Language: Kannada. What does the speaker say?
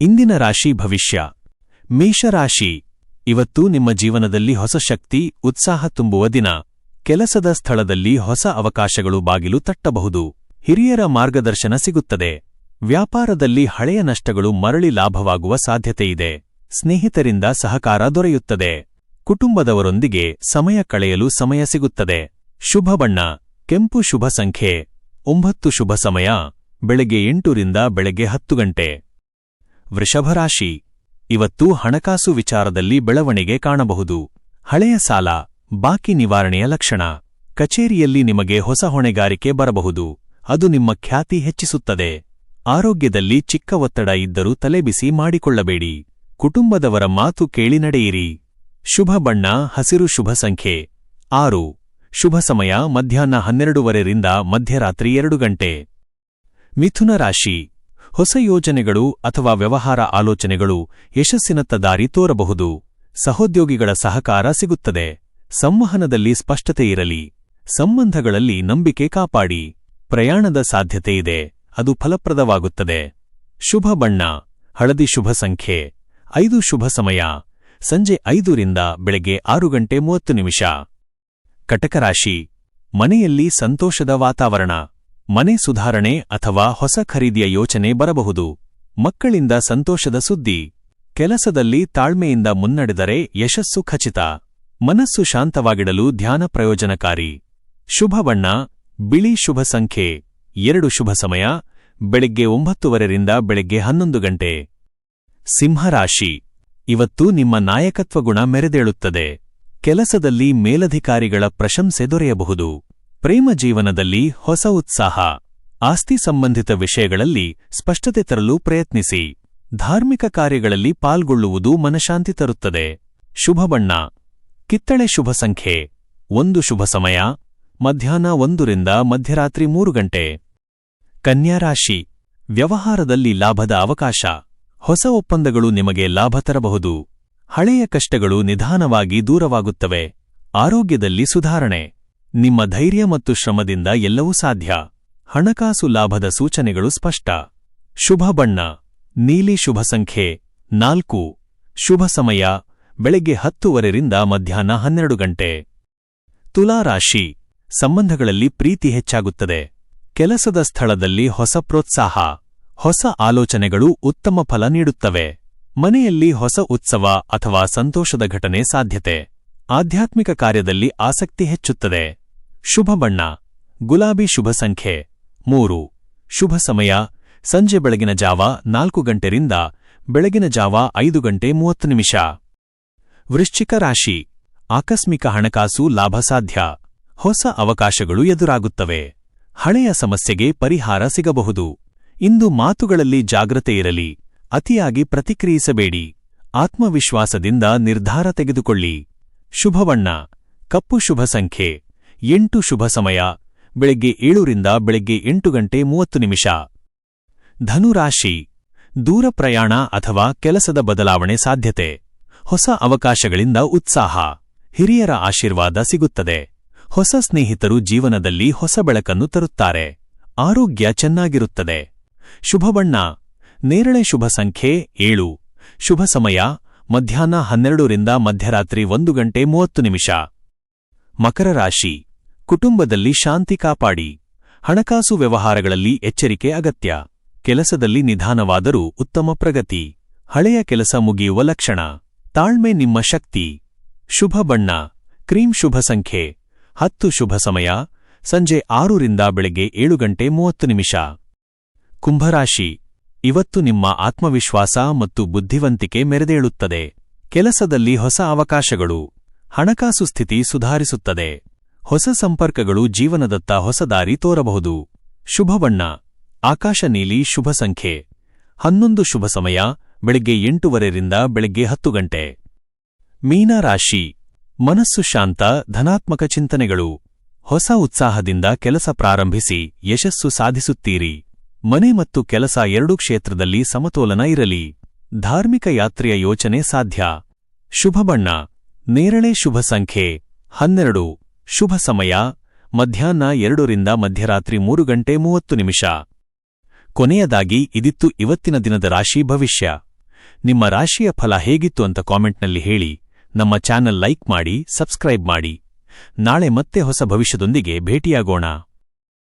ಇಂದಿನ ರಾಶಿ ಭವಿಷ್ಯ. ಮೇಷರಾಶಿ. ಇವತ್ತು ನಿಮ್ಮ ಜೀವನದಲ್ಲಿ ಹೊಸ ಶಕ್ತಿ, ಉತ್ಸಾಹ ತುಂಬುವ ದಿನ. ಕೆಲಸದ ಸ್ಥಳದಲ್ಲಿ ಹೊಸ ಅವಕಾಶಗಳು ಬಾಗಿಲು ತಟ್ಟಬಹುದು. ಹಿರಿಯರ ಮಾರ್ಗದರ್ಶನ ಸಿಗುತ್ತದೆ. ವ್ಯಾಪಾರದಲ್ಲಿ ಹಳೆಯ ನಷ್ಟಗಳು ಮರಳಿ ಲಾಭವಾಗುವ ಸಾಧ್ಯತೆಯಿದೆ ಸ್ನೇಹಿತರಿಂದ ಸಹಕಾರ ದೊರೆಯುತ್ತದೆ. ಕುಟುಂಬದವರೊಂದಿಗೆ ಸಮಯ ಕಳೆಯಲು ಸಮಯ ಸಿಗುತ್ತದೆ. ಶುಭ ಬಣ್ಣ. ಕೆಂಪು ಶುಭ ಸಂಖ್ಯೆ. ಒಂಬತ್ತು ಶುಭ ಸಮಯ. ಬೆಳಗ್ಗೆ ಎಂಟರಿಂದ ಬೆಳಗ್ಗೆ ಹತ್ತು ಗಂಟೆ. ವೃಷಭರಾಶಿ. ಇವತ್ತು ಹಣಕಾಸು ವಿಚಾರದಲ್ಲಿ ಬೆಳವಣಿಗೆ ಕಾಣಬಹುದು. ಹಳೆಯ ಸಾಲ, ಬಾಕಿ ನಿವಾರಣೆಯ ಲಕ್ಷಣ. ಕಚೇರಿಯಲ್ಲಿ ನಿಮಗೆ ಹೊಸ ಹೊಣೆಗಾರಿಕೆ ಬರಬಹುದು. ಅದು ನಿಮ್ಮ ಖ್ಯಾತಿ ಹೆಚ್ಚಿಸುತ್ತದೆ. ಆರೋಗ್ಯದಲ್ಲಿ ಚಿಕ್ಕ ಒತ್ತಡ ಇದ್ದರೂ ತಲೆಬಿಸಿ ಮಾಡಿಕೊಳ್ಳಬೇಡಿ. ಕುಟುಂಬದವರ ಮಾತು ಕೇಳಿ ನಡೆಯಿರಿ. ಶುಭ ಬಣ್ಣ, ಹಸಿರು ಶುಭ ಸಂಖ್ಯೆ. ಆರು. ಶುಭ ಸಮಯ ಮಧ್ಯಾಹ್ನ ಹನ್ನೆರಡುವರೆರಿಂದ ಮಧ್ಯರಾತ್ರಿ ಎರಡು ಗಂಟೆ. ಮಿಥುನ ರಾಶಿ. ಹೊಸ ಯೋಜನೆಗಳು ಅಥವಾ ವ್ಯವಹಾರ ಆಲೋಚನೆಗಳು ಯಶಸ್ಸಿನತ್ತ ದಾರಿ ತೋರಬಹುದು. ಸಹೋದ್ಯೋಗಿಗಳ ಸಹಕಾರ ಸಿಗುತ್ತದೆ. ಸಂವಹನದಲ್ಲಿ ಸ್ಪಷ್ಟತೆ ಇರಲಿ. ಸಂಬಂಧಗಳಲ್ಲಿ ನಂಬಿಕೆ ಕಾಪಾಡಿ. ಪ್ರಯಾಣದ ಸಾಧ್ಯತೆ ಇದೆ. ಅದು ಫಲಪ್ರದವಾಗುತ್ತದೆ. ಶುಭ ಬಣ್ಣ. ಹಳದಿ ಶುಭ ಸಂಖ್ಯೆ. ಐದು ಶುಭ ಸಮಯ. ಸಂಜೆ ಐದರಿಂದ ಬೆಳಗ್ಗೆ ಆರು ಗಂಟೆ ಮೂವತ್ತು ನಿಮಿಷ. ಕಟಕರಾಶಿ. ಮನೆಯಲ್ಲಿ ಸಂತೋಷದ ವಾತಾವರಣ. ಮನೆ ಸುಧಾರಣೆ ಅಥವಾ ಹೊಸ ಖರೀದಿಯ ಯೋಚನೆ ಬರಬಹುದು. ಮಕ್ಕಳಿಂದ ಸಂತೋಷದ ಸುದ್ದಿ. ಕೆಲಸದಲ್ಲಿ ತಾಳ್ಮೆಯಿಂದ ಮುನ್ನಡೆದರೆ ಯಶಸ್ಸು ಖಚಿತ. ಮನಸ್ಸು ಶಾಂತವಾಗಿಡಲು ಧ್ಯಾನ ಪ್ರಯೋಜನಕಾರಿ. ಶುಭ ಬಣ್ಣ, ಬಿಳಿ ಶುಭ ಸಂಖ್ಯೆ. ಎರಡು ಶುಭ ಸಮಯ, ಬೆಳಗ್ಗೆ ಒಂಬತ್ತುವರೆರಿಂದ ಬೆಳಗ್ಗೆ ಹನ್ನೊಂದು ಗಂಟೆ. ಸಿಂಹರಾಶಿ. ಇವತ್ತು ನಿಮ್ಮ ನಾಯಕತ್ವ ಗುಣ ಮೆರೆದೇಳುತ್ತದೆ. ಕೆಲಸದಲ್ಲಿ ಮೇಲಧಿಕಾರಿಗಳ ಪ್ರಶಂಸೆ ದೊರೆಯಬಹುದು. ಪ್ರೇಮ ಜೀವನದಲ್ಲಿ ಹೊಸ ಉತ್ಸಾಹ. ಆಸ್ತಿ ಸಂಬಂಧಿತ ವಿಷಯಗಳಲ್ಲಿ ಸ್ಪಷ್ಟತೆ ತರಲು ಪ್ರಯತ್ನಿಸಿ. ಧಾರ್ಮಿಕ ಕಾರ್ಯಗಳಲ್ಲಿ ಪಾಲ್ಗೊಳ್ಳುವುದು ಮನಶಾಂತಿ ತರುತ್ತದೆ. ಶುಭ ಬಣ್ಣ. ಕಿತ್ತಳೆ ಶುಭ ಸಂಖ್ಯೆ. ಒಂದು ಶುಭ ಸಮಯ. ಮಧ್ಯಾಹ್ನ ಒಂದರಿಂದ ಮಧ್ಯರಾತ್ರಿ ಮೂರು ಗಂಟೆ. ಕನ್ಯಾರಾಶಿ ವ್ಯವಹಾರದಲ್ಲಿ ಲಾಭದ ಅವಕಾಶ. ಹೊಸ ಒಪ್ಪಂದಗಳು ನಿಮಗೆ ಲಾಭ ತರಬಹುದು. ಹಳೆಯ ಕಷ್ಟಗಳು ನಿಧಾನವಾಗಿ ದೂರವಾಗುತ್ತವೆ. ಆರೋಗ್ಯದಲ್ಲಿ ಸುಧಾರಣೆ. ನಿಮ್ಮ ಧೈರ್ಯ ಮತ್ತು ಶ್ರಮದಿಂದ ಎಲ್ಲವೂ ಸಾಧ್ಯ. ಹಣಕಾಸು ಲಾಭದ ಸೂಚನೆಗಳು ಸ್ಪಷ್ಟ. ಶುಭ ಬಣ್ಣ. ನೀಲಿ ಶುಭ ಸಂಖ್ಯೆ. ನಾಲ್ಕು. ಶುಭ ಸಮಯ. ಬೆಳಗ್ಗೆ ಹತ್ತುವರೆರಿಂದ ಮಧ್ಯಾಹ್ನ ಹನ್ನೆರಡು ಗಂಟೆ. ತುಲಾರಾಶಿ ಸಂಬಂಧಗಳಲ್ಲಿ ಪ್ರೀತಿ ಹೆಚ್ಚಾಗುತ್ತದೆ. ಕೆಲಸದ ಸ್ಥಳದಲ್ಲಿ ಹೊಸ ಪ್ರೋತ್ಸಾಹ. ಹೊಸ ಆಲೋಚನೆಗಳು ಉತ್ತಮ ಫಲ ನೀಡುತ್ತವೆ. ಮನೆಯಲ್ಲಿ ಹೊಸ ಉತ್ಸವ ಅಥವಾ ಸಂತೋಷದ ಘಟನೆ ಸಾಧ್ಯತೆ. ಆಧ್ಯಾತ್ಮಿಕ ಕಾರ್ಯದಲ್ಲಿ ಆಸಕ್ತಿ ಹೆಚ್ಚುತ್ತದೆ. ಶುಭ ಬಣ್ಣ. ಗುಲಾಬಿ ಶುಭ ಸಂಖ್ಯೆ ಮೂರು. ಶುಭ ಸಮಯ ಸಂಜೆ ಬೆಳಗಿನ ಜಾವ ನಾಲ್ಕು ಗಂಟೆರಿಂದ ಬೆಳಗಿನ ಜಾವ ಐದು ಗಂಟೆ ಮೂವತ್ತು ನಿಮಿಷ. ವೃಶ್ಚಿಕ ರಾಶಿ. ಆಕಸ್ಮಿಕ ಹಣಕಾಸು ಲಾಭ ಸಾಧ್ಯ. ಹೊಸ ಅವಕಾಶಗಳು ಎದುರಾಗುತ್ತವೆ. ಹಳೆಯ ಸಮಸ್ಯೆಗೆ ಪರಿಹಾರ ಸಿಗಬಹುದು. ಇಂದು ಮಾತುಗಳಲ್ಲಿ ಜಾಗ್ರತೆ ಇರಲಿ. ಅತಿಯಾಗಿ ಪ್ರತಿಕ್ರಿಯಿಸಬೇಡಿ. ಆತ್ಮವಿಶ್ವಾಸದಿಂದ ನಿರ್ಧಾರ ತೆಗೆದುಕೊಳ್ಳಿ. ಶುಭವಣ್ಣ ಕಪ್ಪು ಶುಭ ಸಂಖ್ಯೆ ಎಂಟು ಶುಭ ಸಮಯ. ಬೆಳಗ್ಗೆ ಏಳರಿಂದ ಬೆಳಗ್ಗೆ ಎಂಟು ಗಂಟೆ ಮೂವತ್ತು ನಿಮಿಷ. ಧನುರಾಶಿ. ದೂರ ಪ್ರಯಾಣ ಅಥವಾ ಕೆಲಸದ ಬದಲಾವಣೆ ಸಾಧ್ಯತೆ. ಹೊಸ ಅವಕಾಶಗಳಿಂದ ಉತ್ಸಾಹ. ಹಿರಿಯರ ಆಶೀರ್ವಾದ ಸಿಗುತ್ತದೆ. ಹೊಸ ಸ್ನೇಹಿತರು ಜೀವನದಲ್ಲಿ ಹೊಸ ಬೆಳಕನ್ನು ತರುತ್ತಾರೆ. ಆರೋಗ್ಯ ಚೆನ್ನಾಗಿರುತ್ತದೆ. ಶುಭಬಣ್ಣ ನೇರಳೆ ಶುಭ ಸಂಖ್ಯೆ ಏಳು. ಶುಭ ಸಮಯ. ಮಧ್ಯಾಹ್ನ ಹನ್ನೆರಡರಿಂದ ಮಧ್ಯರಾತ್ರಿ ಒಂದು ಗಂಟೆ ಮೂವತ್ತು ನಿಮಿಷ. ಮಕರ ರಾಶಿ. ಕುಟುಂಬದಲ್ಲಿ ಶಾಂತಿ ಕಾಪಾಡಿ. ಹಣಕಾಸು ವ್ಯವಹಾರಗಳಲ್ಲಿ ಎಚ್ಚರಿಕೆ ಅಗತ್ಯ. ಕೆಲಸದಲ್ಲಿ ನಿಧಾನವಾದರೂ ಉತ್ತಮ ಪ್ರಗತಿ. ಹಳೆಯ ಕೆಲಸ ಮುಗಿಯುವ ಲಕ್ಷಣ. ತಾಳ್ಮೆ ನಿಮ್ಮ ಶಕ್ತಿ. ಶುಭ ಬಣ್ಣ. ಕ್ರೀಂ ಶುಭ ಸಂಖ್ಯೆ. ಹತ್ತು ಶುಭ ಸಮಯ. ಸಂಜೆ ಆರರಿಂದ ಬೆಳಗ್ಗೆ ಏಳು ಗಂಟೆ ಮೂವತ್ತು ನಿಮಿಷ. ಕುಂಭರಾಶಿ. ಇವತ್ತು ನಿಮ್ಮ ಆತ್ಮವಿಶ್ವಾಸ ಮತ್ತು ಬುದ್ಧಿವಂತಿಕೆ ಮೆರೆದೇಳುತ್ತದೆ. ಕೆಲಸದಲ್ಲಿ ಹೊಸ ಅವಕಾಶಗಳು. ಹಣಕಾಸು ಸ್ಥಿತಿ ಸುಧಾರಿಸುತ್ತದೆ. ಹೊಸ ಸಂಪರ್ಕಗಳು ಜೀವನದತ್ತ ಹೊಸ ದಾರಿ ತೋರಬಹುದು. ಶುಭ ಬಣ್ಣ ಆಕಾಶ ನೀಲಿ, ಶುಭ ಸಂಖ್ಯೆ. ಹನ್ನೊಂದು ಶುಭ ಸಮಯ, ಬೆಳಗ್ಗೆ ಎಂಟುವರೆರಿಂದ ಬೆಳಗ್ಗೆ ಹತ್ತು ಗಂಟೆ. ಮೀನರಾಶಿ ಮನಸ್ಸು ಶಾಂತ, ಧನಾತ್ಮಕ ಚಿಂತನೆಗಳು. ಹೊಸ ಉತ್ಸಾಹದಿಂದ ಕೆಲಸ ಪ್ರಾರಂಭಿಸಿ, ಯಶಸ್ಸು ಸಾಧಿಸುತ್ತೀರಿ. ಮನೆ ಮತ್ತು ಕೆಲಸ ಎರಡೂ ಕ್ಷೇತ್ರದಲ್ಲಿ ಸಮತೋಲನ ಇರಲಿ. ಧಾರ್ಮಿಕ ಯಾತ್ರೆಯ ಯೋಚನೆ ಸಾಧ್ಯ. ಶುಭಬಣ್ಣ ನೇರಳೆ ಶುಭ ಸಂಖ್ಯೆ. ಹನ್ನೆರಡು. ಶುಭ ಸಮಯ. ಮಧ್ಯಾಹ್ನ ಎರಡರಿಂದ ಮಧ್ಯರಾತ್ರಿ ಮೂರು ಗಂಟೆ ಮೂವತ್ತು ನಿಮಿಷ. ಕೊನೆಯದಾಗಿ, ಇದಿತ್ತು ಇವತ್ತಿನ ದಿನದ ರಾಶಿ ಭವಿಷ್ಯ. ನಿಮ್ಮ ರಾಶಿಯ ಫಲ ಹೇಗಿತ್ತು ಅಂತ ಕಾಮೆಂಟ್ನಲ್ಲಿ ಹೇಳಿ. ನಮ್ಮ ಚಾನೆಲ್ ಲೈಕ್ ಮಾಡಿ, ಸಬ್ಸ್ಕ್ರೈಬ್ ಮಾಡಿ. ನಾಳೆ ಮತ್ತೆ ಹೊಸ ಭವಿಷ್ಯದೊಂದಿಗೆ ಭೇಟಿಯಾಗೋಣ.